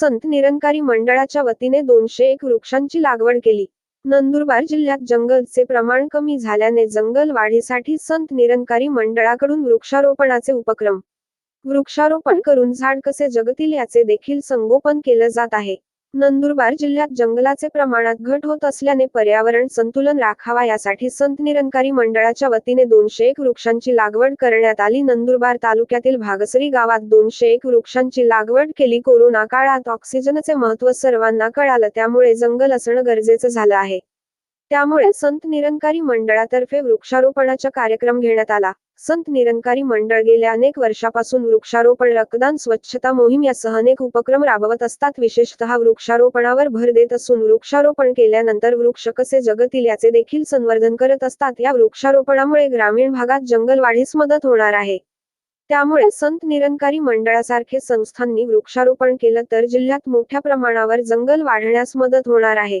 संत निरंकारी मंडळाच्या वतीने दोनशे एक वृक्षांची लागवड केली. नंदुरबार जिल्ह्यात जंगलचे प्रमाण कमी झाल्याने जंगल वाढीसाठी संत निरंकारी मंडळाकडून वृक्षारोपणाचे उपक्रम. वृक्षारोपण करून झाड कसे जगतील याचे देखील संगोपन केलं जात आहे. नंदुरबार जिल्ह्यात जंगलाचे प्रमाणात घट होत असल्याने पर्यावरण संतुलन राखावा यासाठी संत निरंकारी मंडळाच्या वतीने दोनशे एक वृक्षांची लागवड करण्यात आली. नंदुरबार तालुक्यातील भागसरी गावात दोनशे एक वृक्षांची लागवड केली. कोरोना काळात ऑक्सिजनचे महत्त्व सर्वांना कळालं त्यामुळे जंगल असणं गरजेचं झालं आहे. त्यामुळे संत निरंकारी मंडळातर्फे वृक्षारोपणाचा कार्यक्रम घेण्यात आला. संत निरंकारी मंडळ गेल्या अनेक वर्षापासून वृक्षारोपण रक्तदान स्वच्छता मोहीम यासह अनेक उपक्रम राबवत असतात. विशेषतः वृक्षारोपणावर भर देत असून वृक्षारोपण केल्यानंतर वृक्ष कसे जगतील याचे देखील संवर्धन करत असतात. या वृक्षारोपणामुळे ग्रामीण भागात जंगल वाढीस मदत होणार आहे. त्यामुळे संत निरंकारी मंडळासारखे संस्थांनी वृक्षारोपण केलं तर जिल्ह्यात मोठ्या प्रमाणावर जंगल वाढण्यास मदत होणार आहे.